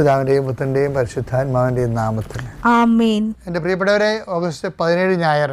പിതാവിന്റെയും പുത്രന്റെയും പരിശുദ്ധാത്മാവിന്റെയും നാമത്തിൽ. എന്റെ പ്രിയപ്പെട്ടവരെ ഓഗസ്റ്റ് പതിനേഴ് ഞായർ.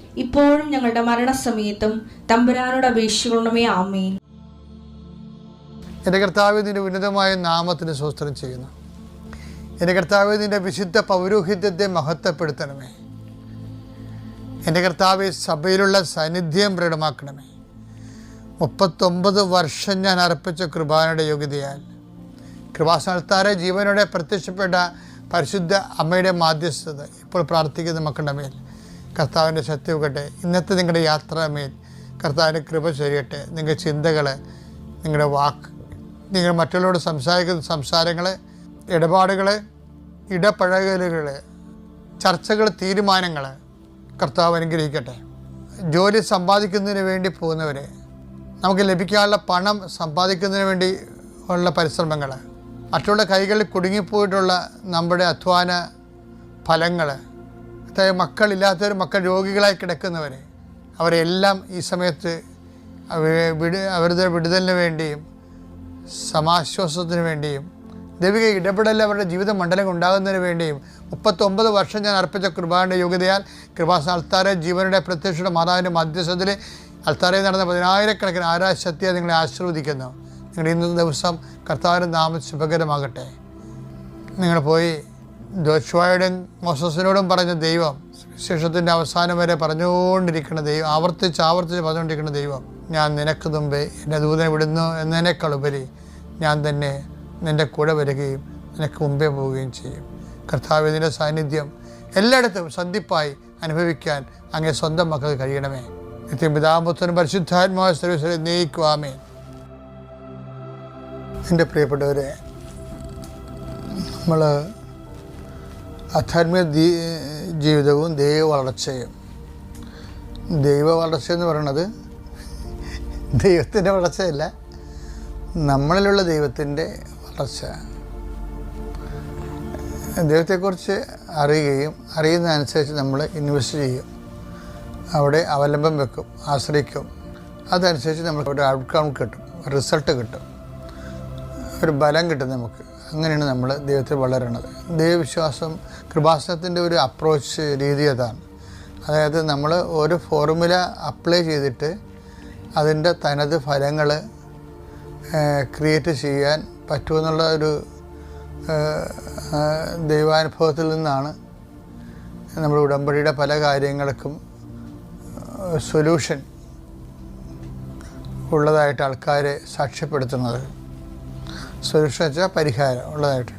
ഇപ്പോഴും ഞങ്ങളുടെ മരണസമയത്തും തമ്പുരാനോട് അപേക്ഷിക്കണമേ ആമേൻ. എന്റെ കർത്താവ് നിന്റെ ഉന്നതമായ നാമത്തിന് സ്വസ്ത്രം ചെയ്യുന്നു. എന്റെ കർത്താവ് വിശുദ്ധ പൗരോഹിത്യത്തെ മഹത്വപ്പെടുത്തണമേ. എന്റെ കർത്താവ് സഭയിലുള്ള സാന്നിധ്യം പ്രകടമാക്കണമേ മുപ്പത്തൊമ്പത് വർഷം ഞാൻ അർപ്പിച്ച കൃപാനയുടെ യോഗ്യതയാൽ കൃപാസ്ഥാനത്താരെ ജീവനോടെ പ്രത്യക്ഷപ്പെട്ട പരിശുദ്ധ അമ്മയുടെ മാധ്യസ്ഥത ഇപ്പോൾ പ്രാർത്ഥിക്കുന്ന മക്കളുടെ മേൽ കർത്താവിന്റെ ശക്തിവകട്ടെ ഇന്നത്തെ നിങ്ങളുടെ യാത്രാമേൽ കർത്താവിന്റെ കൃപ ചൊരിയട്ടെ. നിങ്ങളുടെ ചിന്തകൾ നിങ്ങളുടെ വാക്ക് നിങ്ങൾ മറ്റുള്ളവരോട് സംസാരിക്കുന്ന സംസാരങ്ങൾ ഇടപാടുകൾ ഇടപഴകലുകൾ ചർച്ചകൾ തീരുമാനങ്ങൾ കർത്താവ് അനുഗ്രഹിക്കട്ടെ. ജോലി സമ്പാദിക്കുന്നതിന് വേണ്ടി പോകുന്നവരെ നമുക്ക് ലഭിക്കാനുള്ള പണം സമ്പാദിക്കുന്നതിന് വേണ്ടി ഉള്ള പരിശ്രമങ്ങൾ മറ്റുള്ള കൈകളിൽ കുടുങ്ങിപ്പോയിട്ടുള്ള നമ്മുടെ അധ്വാന ഫലങ്ങൾ അതായത് മക്കളില്ലാത്തവർ മക്കൾ രോഗികളായി കിടക്കുന്നവരെ അവരെല്ലാം ഈ സമയത്ത് വിടു അവരുടെ വിടുതലിന് വേണ്ടിയും സമാശ്വാസത്തിന് വേണ്ടിയും ദൈവിക ഇടപെടൽ അവരുടെ ജീവിത മണ്ഡലം ഉണ്ടാകുന്നതിന് വേണ്ടിയും മുപ്പത്തൊമ്പത് വർഷം ഞാൻ അർപ്പിച്ച കൃപാന്റെ യോഗ്യതയാൽ കൃപാസ അൾത്താരെ ജീവനുടെ പ്രത്യക്ഷയുടെ മാതാവിന്റെ മധ്യസ്ഥത്തിൽ അൾത്താരയിൽ നടന്ന പതിനായിരക്കണക്കിന് ആരാശക്തിയെ നിങ്ങളെ ആശീർവദിക്കുന്നു. നിങ്ങളുടെ ഇന്നത്തെ ദിവസം കർത്താവിന്റെ നാമം ശുഭകരമാകട്ടെ. നിങ്ങൾ പോയി ജോഷുവായോടും മോസസിനോടും പറഞ്ഞ ദൈവം വിശേഷത്തിന്റെ അവസാനം വരെ പറഞ്ഞുകൊണ്ടിരിക്കുന്ന ദൈവം ആവർത്തിച്ച് ആവർത്തിച്ച് പറഞ്ഞുകൊണ്ടിരിക്കുന്ന ദൈവം ഞാൻ നിനക്ക് തുമ്പേ എന്റെ ദൂതനെ വിടുന്നു എന്നതിനേക്കാൾ ഉപരി ഞാൻ തന്നെ നിന്റെ കൂടെ വരികയും നിനക്ക് മുമ്പേ പോവുകയും ചെയ്യും. കർത്താവിന്റെ സാന്നിധ്യം എല്ലായിടത്തും സന്ധിപ്പായി അനുഭവിക്കാൻ അങ്ങേ സ്വന്തം മക്കൾക്ക് കഴിയണമേ. നിത്യം പിതാപുത്രനും പരിശുദ്ധാത്മാവ് സർവീസിനെ നയിക്കുവാമേ എന്റെ പ്രിയപ്പെട്ടവരെ നമ്മൾ ആധ്യാത്മിക ജീവിതവും ദൈവ വളർച്ചയും. ദൈവ വളർച്ച എന്ന് പറയുന്നത് ദൈവത്തിന്റെ വളർച്ചയല്ല നമ്മളിലുള്ള ദൈവത്തിന്റെ വളർച്ച. ദൈവത്തെക്കുറിച്ച് അറിയുകയും അറിയുന്നതനുസരിച്ച് നമ്മൾ ഇൻവെസ്റ്റ് ചെയ്യും. അവിടെ അവലംബം വെക്കും ആശ്രയിക്കും. അതനുസരിച്ച് നമുക്ക് ഒരു ഔട്ട്കം കിട്ടും റിസൾട്ട് കിട്ടും. ഒരു ബലം കിട്ടും നമുക്ക്. അങ്ങനെയാണ് നമ്മൾ ദൈവത്തെ വളരണത് ദൈവവിശ്വാസം കൃപാസനത്തിന്റെ ഒരു അപ്രോച്ച് രീതി അതാണ്. അതായത് നമ്മൾ ഒരു ഫോർമുല അപ്ലൈ ചെയ്തിട്ട് അതിന്റെ തനത് ഫലങ്ങൾ ക്രിയേറ്റ് ചെയ്യാൻ പറ്റുമെന്നുള്ള ഒരു ദൈവാനുഭവത്തിൽ നിന്നാണ് നമ്മൾ ഉടമ്പടിയുടെ പല കാര്യങ്ങൾക്കും സൊല്യൂഷൻ ഉള്ളതായിട്ട് ആൾക്കാരെ സാക്ഷ്യപ്പെടുത്തുന്നത്. വെച്ചാൽ പരിഹാരം ഉള്ളതായിട്ട്.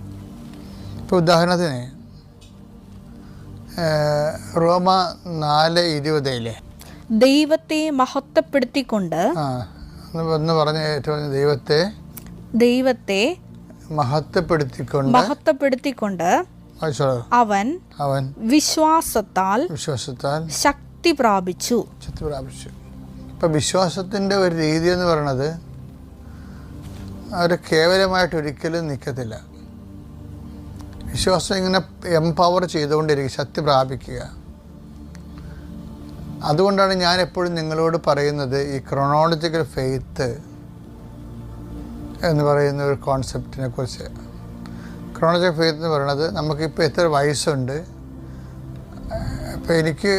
ഇപ്പോൾ ഉദാഹരണത്തിന് റോമ നാല് ഇരുപതിലെ ദൈവത്തെ മഹത്വപ്പെടുത്തിക്കൊണ്ട് ഒന്ന് പറഞ്ഞ ഏറ്റവും ദൈവത്തെ ദൈവത്തെ മഹത്വപ്പെടുത്തിക്കൊണ്ട് മഹത്വപ്പെടുത്തിക്കൊണ്ട് അവൻ അവൻ വിശ്വാസത്താൽ വിശ്വാസത്താൽ ശക്തി പ്രാപിച്ചു. ശക്തി പ്രാപിച്ചു. ഇപ്പൊ വിശ്വാസത്തിന്റെ ഒരു രീതി എന്ന് പറയുന്നത് അവർ കേവലമായിട്ട് ഒരിക്കലും നിൽക്കത്തില്ല. വിശ്വാസം ഇങ്ങനെ എംപവർ ചെയ്തുകൊണ്ടിരിക്കുക ശക്തി പ്രാപിക്കുക. അതുകൊണ്ടാണ് ഞാൻ എപ്പോഴും നിങ്ങളോട് പറയുന്നത് ഈ ക്രൊണോളജിക്കൽ ഫെയ്ത്ത് എന്ന് പറയുന്ന ഒരു കോൺസെപ്റ്റിനെ കുറിച്ച്. ക്രോണോളജിക്കൽ ഫെയ്ത്ത് എന്ന് പറയുന്നത് നമുക്കിപ്പോൾ എത്ര വയസ്സുണ്ട്? ഇപ്പോൾ എനിക്ക്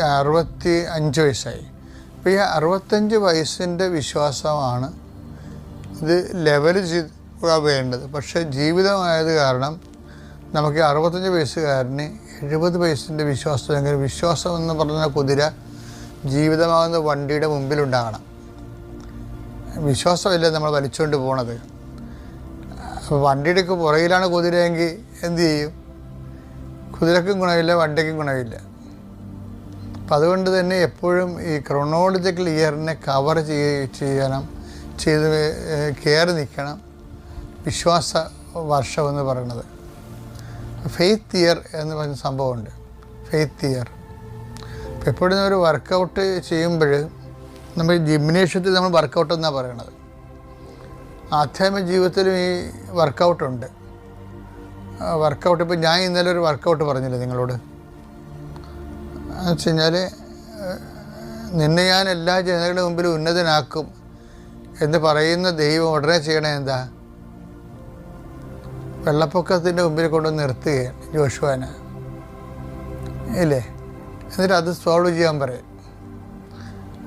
അറുപത്തി അഞ്ച് വയസ്സായി. അപ്പോൾ ഈ അറുപത്തഞ്ച് വയസ്സിന്റെ വിശ്വാസമാണ് ഇത് ലെവൽ ചെയ്യുക വേണ്ടത്. പക്ഷേ ജീവിതമായത് കാരണം നമുക്ക് അറുപത്തഞ്ച് വയസ്സുകാരന് എഴുപത് വയസ്സിന്റെ വിശ്വാസം എങ്ങനെ വിശ്വാസം എന്ന് പറഞ്ഞ കുതിര ജീവിതമാകുന്ന വണ്ടിയുടെ മുമ്പിലുണ്ടാകണം. വിശ്വാസമല്ലേ നമ്മൾ വലിച്ചുകൊണ്ട് പോണത്. അപ്പോൾ വണ്ടിയുടെ ഒക്കെ പുറകിലാണ് കുതിരയെങ്കിൽ എന്തു ചെയ്യും? കുതിരക്കും ഗുണമില്ല വണ്ടിക്കും ഗുണമില്ല. അപ്പം അതുകൊണ്ട് തന്നെ എപ്പോഴും ഈ ക്രൊണോളജിക്കൽ ഇയറിനെ കവർ ചെയ്യണം. ചെയ്ത് കയറി നിൽക്കണം. വിശ്വാസ വർഷം എന്ന് പറയുന്നത്. ഫെയ്ത്ത് ഇയർ എന്ന് പറഞ്ഞ സംഭവമുണ്ട്. Faith year. എപ്പോഴും ഒരു വർക്കൗട്ട് ചെയ്യുമ്പോൾ നമ്മൾ ജിംനേഷ്യത്തിൽ നമ്മൾ വർക്കൗട്ട് എന്നാണ് പറയണത്. ആധ്യാത്മിക ജീവിതത്തിലും ഈ വർക്കൗട്ടുണ്ട് വർക്കൗട്ട് ഇപ്പോൾ ഞാൻ ഇന്നലെ ഒരു വർക്കൗട്ട് പറഞ്ഞില്ലേ നിങ്ങളോട്? എന്ന് വെച്ച് കഴിഞ്ഞാൽ നിന്നെ ഞാൻ എല്ലാ ജനങ്ങളുടെ മുമ്പിൽ ഉന്നതനാക്കും. എന്ന് പറയുന്ന ദൈവം ഉടനെ ചെയ്യണേ എന്താ? വെള്ളപ്പൊക്കത്തിന്റെ മുമ്പിൽ കൊണ്ട് നിർത്തുകയാണ് ജോഷുവാന ഇല്ലേ? എന്നിട്ട് അത് സോൾവ് ചെയ്യാൻ പറയും.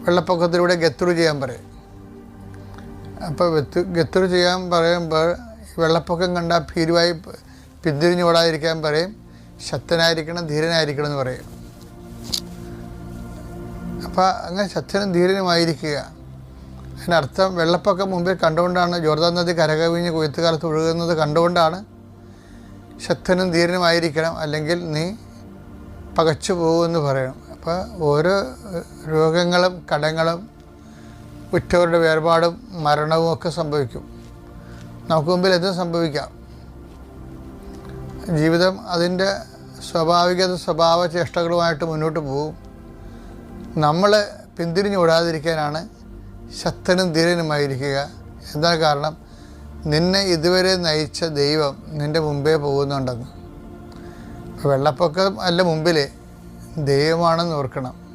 വെള്ളപ്പൊക്കത്തിലൂടെ ഗത്തുറു ചെയ്യാൻ പറയും. അപ്പോൾ വെത്തു ഗത്തുറു ചെയ്യാൻ പറയുമ്പോൾ വെള്ളപ്പൊക്കം കണ്ടാൽ ഭീരുവായി പിന്തിരിഞ്ഞു ഓടാതിരിക്കാൻ പറയും. ശക്തനായിരിക്കണം ധീരനായിരിക്കണം എന്ന് പറയും. അപ്പോൾ അങ്ങനെ ശക്തനും ധീരനുമായിരിക്കുക. അതിനർത്ഥം വെള്ളപ്പൊക്കം മുമ്പിൽ കണ്ടുകൊണ്ടാണ് ജോർദാൻ നദി കരകവിഞ്ഞ് കൊയ്ത്തുകാലത്ത് ഒഴുകുന്നത് കണ്ടുകൊണ്ടാണ് ശക്തനും ധീരനുമായിരിക്കണം അല്ലെങ്കിൽ നീ പകച്ചു പോകുമെന്ന് പറയണം. അപ്പോൾ ഓരോ രോഗങ്ങളും കടങ്ങളും ഉറ്റവരുടെ വേർപാടും മരണവും ഒക്കെ സംഭവിക്കും. നമുക്ക് മുമ്പിൽ എന്തും സംഭവിക്കാം. ജീവിതം അതിന്റെ സ്വാഭാവികത സ്വഭാവ ചേഷ്ടകളുമായിട്ട് മുന്നോട്ട് പോകും. നമ്മൾ പിന്തിരിഞ്ഞു ഓടാതിരിക്കാനാണ് ശക്തനും ധീരനുമായിരിക്കുക. എന്താ കാരണം? നിന്നെ ഇതുവരെ നയിച്ച ദൈവം നിന്റെ മുമ്പേ പോകുന്നുണ്ടെന്ന്. വെള്ളപ്പൊക്കം അല്ല മുമ്പിൽ ദൈവമാണെന്ന് ഓർക്കണം.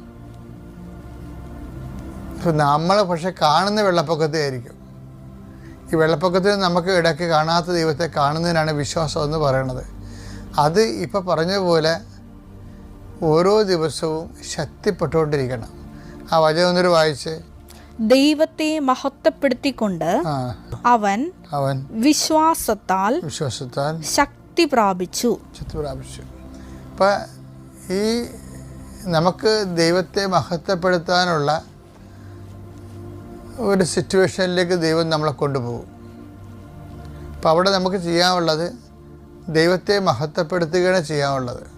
ഇപ്പം നമ്മൾ പക്ഷെ കാണുന്ന വെള്ളപ്പൊക്കത്തെ ആയിരിക്കും. ഈ വെള്ളപ്പൊക്കത്തിൽ നമുക്ക് ഇടയ്ക്ക് കാണാത്ത ദൈവത്തെ കാണുന്നതിനാണ് വിശ്വാസം എന്ന് പറയണത്. അത് ഇപ്പോൾ പറഞ്ഞതുപോലെ ഓരോ ദിവസവും ശക്തിപ്പെട്ടുകൊണ്ടിരിക്കണം. ആ വചനം ഒന്നൊരു വായിച്ച് ദൈവത്തെ മഹത്വപ്പെടുത്തിക്കൊണ്ട് അവൻ അവൻ വിശ്വാസത്താൽ വിശ്വാസത്താൽ ശക്തി പ്രാപിച്ചു. ശക്തി പ്രാപിച്ചു. അപ്പൊ ഈ നമുക്ക് ദൈവത്തെ മഹത്വപ്പെടുത്താനുള്ള ഒരു സിറ്റുവേഷനിലേക്ക് ദൈവം നമ്മളെ കൊണ്ടുപോകും. അപ്പോൾ അവിടെ നമുക്ക് ചെയ്യാനുള്ളത് ദൈവത്തെ മഹത്വപ്പെടുത്തുകയാണ് ചെയ്യാനുള്ളത്.